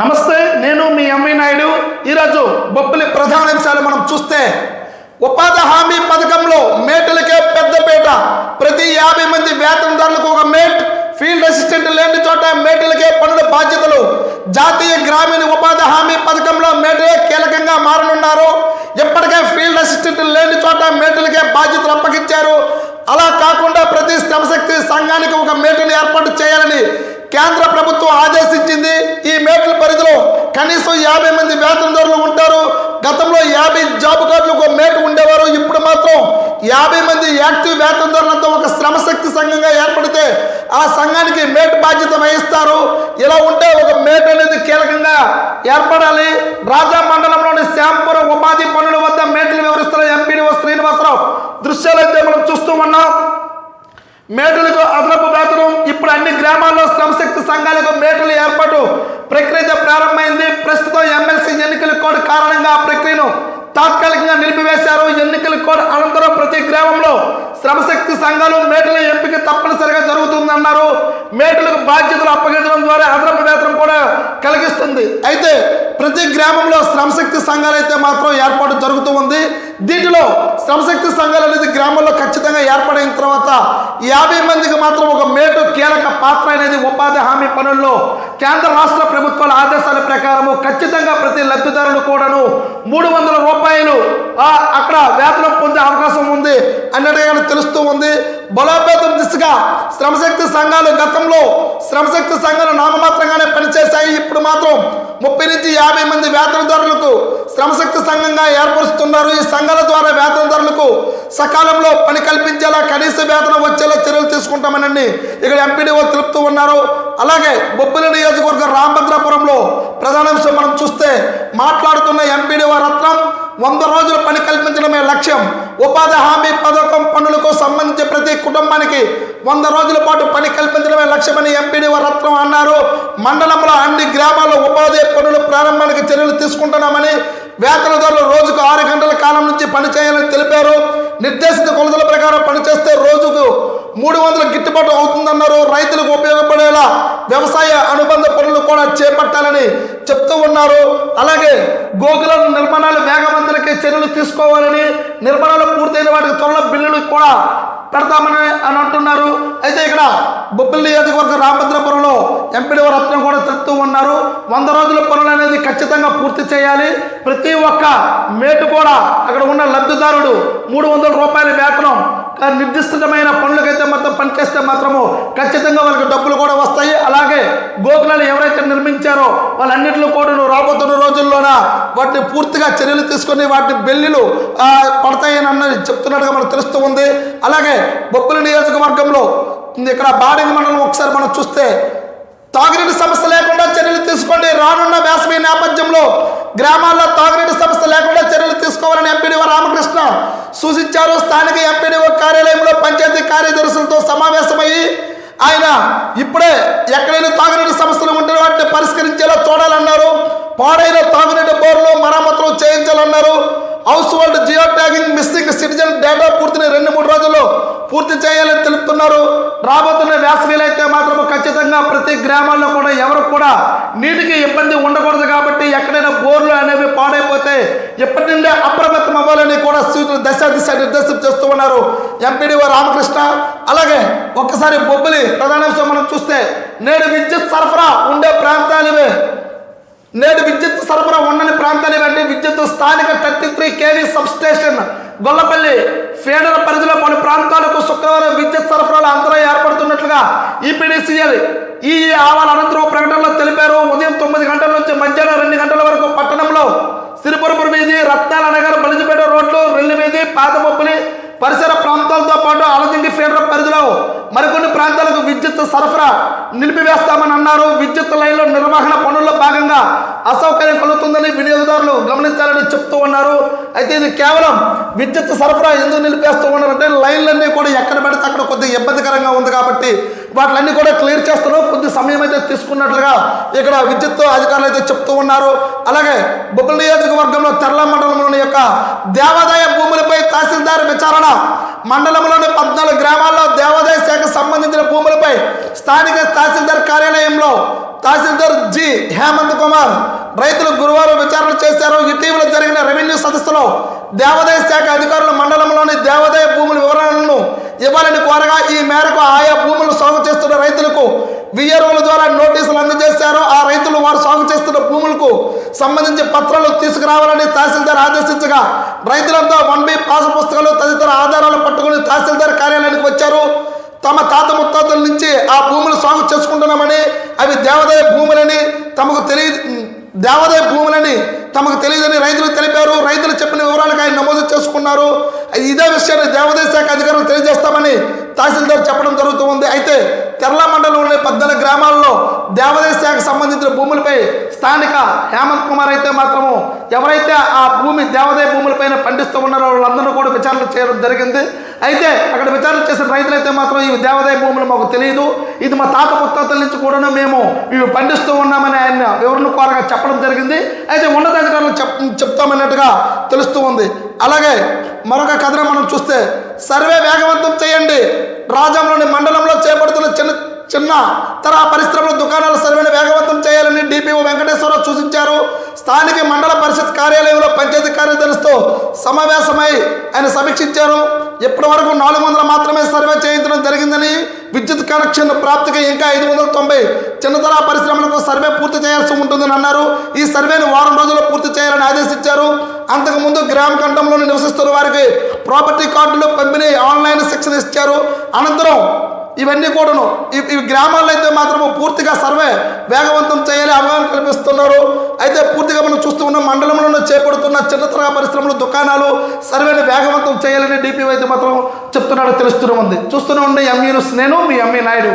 నమస్తే నేను మీ ఎంవి నాయుడు. ఈరోజు బొబ్బిలి ప్రధాన అంశాలు మనం చూస్తే ఉపాధి హామీ పథకంలో మేటలకే పెద్దపేట ప్రతి యాభై మంది వేతనదారులకు ఒక మేట్. ఫీల్డ్ అసిస్టెంట్ లేని చోట మేటలకే పనుల బాధ్యతలు. జాతీయ గ్రామీణ ఉపాధి హామీ పథకంలో మేటలే కీలకంగా మారనున్నారు. ఇప్పటికే ఫీల్డ్ అసిస్టెంట్ లేని చోట మేటలకే బాధ్యతలు అప్పగించారు. అలా కాకుండా ప్రతి శ్రమశక్తి సంఘానికి ఒక మేటను ఏర్పాటు చేయాలని కేంద్ర ప్రభుత్వం ఆదేశించింది. కనీసం యాభై మంది వేతనదారులు ఉంటారు. గతంలో యాభై జాబ్ కార్డులకు ఒక మేట ఉండేవారు. ఇప్పుడు మాత్రం యాభై మంది యాక్టివ్ వేతనదారులతో ఒక శ్రమశక్తి సంఘంగా ఏర్పడితే ఆ సంఘానికి మేట్ బాధ్యత వహిస్తారు. ఇలా ఉంటే ఒక మేట్ అనేది కీలకంగా ఏర్పడాలి. రాజా మండలంలోని శ్యాంపురం ఉపాధి పనుల వద్ద మేటలు వివరిస్తున్న ఎంపీడీఓ శ్రీనివాసరావు దృశ్యాలు అయితే మనం చూస్తూ ఉన్నాం. మేటలకు అదనపు వేతనం. ఇప్పుడు అన్ని గ్రామాల్లో శ్రమశక్తి సంఘాలకు మేటలు ఏర్పాటు ప్రక్రియ ప్రారంభమైంది. ప్రస్తుతం ఎమ్మెల్సీ ఎన్నికల కోడ్ కారణంగా ఆ ప్రక్రియను తాత్కాలికంగా నిలిపివేశారు. ఎన్నికల కోడ్ అనంతరం ప్రతి గ్రామంలో శ్రమశక్తి సంఘాలు మేటల ఎంపిక తప్పనిసరిగా జరుగుతుందన్నారు. మేటలకు బాధ్యతలు అప్పగించడం ద్వారా అదనపు వేతనం కూడా కలిగిస్తుంది. అయితే ప్రతి గ్రామంలో శ్రమశక్తి సంఘాలు అయితే మాత్రం ఏర్పాటు జరుగుతూ ఉంది. దీంట్లో శ్రమశక్తి సంఘాలు అనేది గ్రామంలో ఖచ్చితంగా ఏర్పడిన తర్వాత యాభై మందికి మాత్రం ఒక మేటు కీలక పాత్ర అనేది ఉపాధి హామీ పనుల్లో కేంద్ర రాష్ట్ర ప్రభుత్వాల ఆదేశాల ప్రకారము ఖచ్చితంగా ప్రతి లబ్ధిదారులు కూడాను మూడు వందల రూపాయలు అక్కడ వేతనం పొందే అవకాశం ఉంది అన్నట్టుగా తెలుస్తూ ఉంది. బలోపేతం దిశగా శ్రమశక్తి సంఘాలు గతంలో శ్రమశక్తి సంఘాలు నామమాత్రంగానే పనిచేశాయి. ఇప్పుడు మాత్రం ముప్పై నుంచి యాభై మంది వేతనదారులకు శ్రమశక్తి సంఘంగా ఏర్పరుస్తున్నారు. ఈ సంఘాల ద్వారా వేతనదారులకు సకాలంలో పని కల్పించేలా కనీస వేతనం వచ్చేలా చర్యలు తీసుకుంటామని ఇక్కడ ఎంపీడీఓ తెలుపుతూ ఉన్నారు. అలాగే బొబ్బిలి నియోజకవర్గ రామభద్రాపురంలో ప్రధానాంశం మనం చూస్తే మాట్లాడుతున్న ఎంపీడీఓ రత్నం వంద రోజులు పని కల్పించడమే లక్ష్యం. ఉపాధి హామీ పథకం పనులకు సంబంధించి ప్రతి కుటుంబానికి వంద రోజుల పాటు పని కల్పించడమే లక్ష్యమని ఎంపీడీఓ రత్నం అన్నారు. మండలంలో అన్ని గ్రామాల్లో ఉపాధి ప్రారంభానికి చర్యలు తీసుకుంటున్నామని వేతనదారులు రోజుకు ఆరు గంటల కాలం నుంచి పని చేయాలని తెలిపారు. నిర్దేశిత కొలతల ప్రకారం పనిచేస్తే రోజుకు మూడు వందల గిట్టుబాటు అవుతుందన్నారు. రైతులకు ఉపయోగపడేలా వ్యవసాయ అనుబంధ పనులు కూడా చేపట్టాలని చెప్తూ ఉన్నారు. అలాగే గోకుల నిర్మాణాలు వేగవంతులకి చర్యలు తీసుకోవాలని నిర్మాణాలు పూర్తయిన వాటికి త్వరలో బిల్లులు కూడా పెడతామని అని అంటున్నారు. అయితే ఇక్కడ బొబ్బిలి నియోజకవర్గ రామభద్రపురంలో ఎంపీడీ రత్నం కూడా చెప్తూ ఉన్నారు. వంద రోజుల పనులు అనేది ఖచ్చితంగా పూర్తి చేయాలి. ప్రతి ఒక్క మేటు కూడా అక్కడ ఉన్న లబ్ధిదారుడు మూడు వందల రూపాయల వేతనం నిర్దిష్టమైన పనులకైతే మాత్రం పనిచేస్తే మాత్రము ఖచ్చితంగా వాళ్ళకి డబ్బులు కూడా వస్తాయి. అలాగే గోకులాలు ఎవరైతే నిర్మించారో వాళ్ళన్నింటిలో కూడా రాబోతున్న రోజుల్లోన వాటిని పూర్తిగా చర్యలు తీసుకొని వాటి బెల్లిలు పడతాయని అన్నది చెప్తున్నట్టుగా మనకు తెలుస్తూ ఉంది. అలాగే బొబ్బుల నియోజకవర్గంలో ఇక్కడ బాడింగ్ మండలం ఒకసారి మనం చూస్తే తాగునీటి సమస్య లేకుండా చర్యలు తీసుకోండి. రానున్న వేసవి నేపథ్యంలో గ్రామాల్లో తాగునీటి సమస్య లేకుండా చర్యలు తీసుకోవాలని ఎంపీడీఓ రామకృష్ణ సూచించారు. స్థానిక ఎంపీడీఓ కార్యదర్శులతో సమావేశమయ్యి ఆయన ఇప్పుడే ఎక్కడైనా తాగునీటి సమస్యలు ఉంటే వాటిని పరిష్కరించేలా చూడాలన్నారు. పాడైన తాగునీటి బోర్లు మరమ్మతులు చేయించాలన్నారు. Household geo tagging missing citizen data పూర్తిని రెండు మూడు పూర్తి చేయాలని తెలుపుతున్నారు. రాబోతున్న వేసవిలో అయితే మాత్రం ఖచ్చితంగా ప్రతి గ్రామాల్లో కూడా ఎవరు కూడా నీటికి ఇబ్బంది ఉండకూడదు కాబట్టి ఎక్కడైనా బోర్లు అనేవి పాడైపోతే ఎప్పటి నుండే అప్రమత్తం అవ్వాలని కూడా సూచన దశ దిశ నిర్దేశం చేస్తూ ఉన్నారు. ఎంపీడీఓ రామకృష్ణ అలాగే ఒక్కసారి బొబ్బిలి ప్రధానాంశం మనం చూస్తే నేడు విద్యుత్ సరఫరా ఉండే ప్రాంతాలు నేడు విద్యుత్ సరఫరా ఉండని ప్రాంతాలు ఇవన్నీ విద్యుత్ స్థానిక thirty three KV substation Gollapalli feeder పరిధిలో పలు ప్రాంతాలకు శుక్రవారం విద్యుత్ సరఫరాలో అంతరాయం ఏర్పడుతున్నట్లుగా ఈపీడీసీఎల్ ఈ ఆవాల అనంతరం ప్రకటనలో తెలిపారు. ఉదయం తొమ్మిది గంటల నుంచి మధ్యాహ్నం రెండు గంటల వరకు పట్టణంలో సిరిపురపురం వీధి రత్నాల నగర్ బలిజిపేట రోడ్లు రెల్లి వీధి పాతబొబ్బులి పరిసర ప్రాంతాలతో పాటు అలజింగి ఫీడర్ పరిధిలో మరికొన్ని ప్రాంతాలకు విద్యుత్ సరఫరా నిలిపివేస్తామని అన్నారు. విద్యుత్ లైన్ల నిర్వహణ అసౌకర్యం కలుగుతుందని వినియోగదారులు గమనించాలని చెప్తూ ఉన్నారు. అయితే ఇది కేవలం విద్యుత్ సరఫరా ఎందుకు నిలిపేస్తూ ఉన్నారంటే లైన్లన్నీ కూడా ఎక్కడ పెడితే అక్కడ కొద్దిగా ఇబ్బందికరంగా ఉంది కాబట్టి వాటిలన్నీ కూడా క్లియర్ చేస్తున్నాం. కొద్ది సమయం అయితే తీసుకున్నట్లుగా ఇక్కడ విద్యుత్ అధికారులు అయితే చెప్తూ ఉన్నారు. అలాగే బొబ్బుల నియోజకవర్గంలో తెరల మండలంలోని యొక్క దేవాదాయ భూములపై తహసీల్దార్ విచారణ. మండలంలోని పద్నాలుగు గ్రామాల్లో దేవాదాయ శాఖకు సంబంధించిన భూములపై స్థానిక తహసీల్దార్ కార్యాలయంలో తహసీల్దార్ జి హేమంత్ కుమార్ రైతులు గురువారం విచారణ చేశారు. ఇటీవల జరిగిన రెవెన్యూ సదస్సులో దేవాదాయ శాఖ అధికారులు మండలంలోని దేవాదాయ భూముల వివరాలను ఇవ్వాలని కోరగా ఈ మేరకు ఆయా భూములు సాగు చేస్తున్న రైతులకు విఆర్ఓల ద్వారా నోటీసులు అందజేశారు. ఆ రైతులు వారు సాగు చేస్తున్న భూములకు సంబంధించి పత్రాలు తీసుకురావాలని తహసీల్దార్ ఆదేశించగా రైతులంతా వన్ బి పాస పుస్తకాలు తదితర ఆధారాలు పట్టుకుని తహసీల్దార్ కార్యాలయానికి వచ్చారు. తమ తాత ముత్తాతల నుంచి ఆ భూములు సాగు చేసుకుంటున్నామని అవి దేవాదాయ భూములని తమకు తెలియ దేవాదాయ భూములని తమకు తెలియదని రైతులు తెలిపారు. రైతులు చెప్పిన వివరాలకు ఆయన నమోదు చేసుకున్నారు. ఇదే విషయాన్ని దేవాదాయ శాఖ అధికారులు తెలియజేస్తామని తహసీల్దార్ చెప్పడం జరుగుతూ ఉంది. అయితే తెరల మండలంలోని పద్నాలుగు గ్రామాల్లో దేవాదాయ శాఖకు సంబంధించిన భూములపై స్థానిక హేమంత్ కుమార్ అయితే మాత్రము ఎవరైతే ఆ భూమి దేవాదాయ భూములపైన పండిస్తూ ఉన్నారో వాళ్ళందరూ కూడా విచారణ చేయడం జరిగింది. అయితే అక్కడ విచారణ చేసిన రైతులైతే మాత్రం ఈ దేవాదాయ భూములు మాకు తెలియదు. ఇది మా తాత ముత్తాతల నుంచి కూడాను మేము ఇవి పండిస్తూ ఉన్నామని ఆయన వివరణ కోరగా చెప్పడం జరిగింది. అయితే ఉన్నతాధికారులు చెప్ చెప్తామన్నట్టుగా తెలుస్తూ ఉంది. అలాగే మరొక కథను మనం చూస్తే సర్వే వేగవంతం చేయండి. రాజంలోని మండలంలో చేపడుతున్న చిన్న చిన్న తర పరిశ్రమల దుకాణాల సర్వేను వేగవంతం చేయాలని డిపిఓ వెంకటేశ్వరరావు సూచించారు. స్థానిక మండల పరిషత్ కార్యాలయంలో పంచాయతీ కార్యదర్శితో సమావేశమై ఆయన సమీక్షించారు. ఎప్పుడు వరకు నాలుగు వందలు మాత్రమే సర్వే చేయించడం జరిగిందని విద్యుత్ కనెక్షన్ ప్రాప్తికి ఇంకా ఐదు వందల తొంభై చిన్నతర పరిశ్రమలకు సర్వే పూర్తి చేయాల్సి ఉంటుందని అన్నారు. ఈ సర్వేను వారం రోజుల్లో పూర్తి చేయాలని ఆదేశించారు. అంతకుముందు గ్రామ కంఠంలో నివసిస్తున్న వారికి ప్రాపర్టీ కార్డులు పంపిణీ ఆన్లైన్ శిక్షణ ఇచ్చారు. అనంతరం ఇవన్నీ కూడాను. ఈ గ్రామాల్లో అయితే మాత్రము పూర్తిగా సర్వే వేగవంతం చేయాలి అవగాహన కల్పిస్తున్నారు. అయితే పూర్తిగా మనం చూస్తూ ఉన్న మండలంలో చేపడుతున్న చిన్న తరహా పరిశ్రమలు దుకాణాలు సర్వేని వేగవంతం చేయాలని డిపిఓ అయితే మాత్రం చెప్తున్నాడు తెలుస్తూనే ఉంది. చూస్తూనే ఉండే ఎంఈ నేను మీ ఎంఈ నాయుడు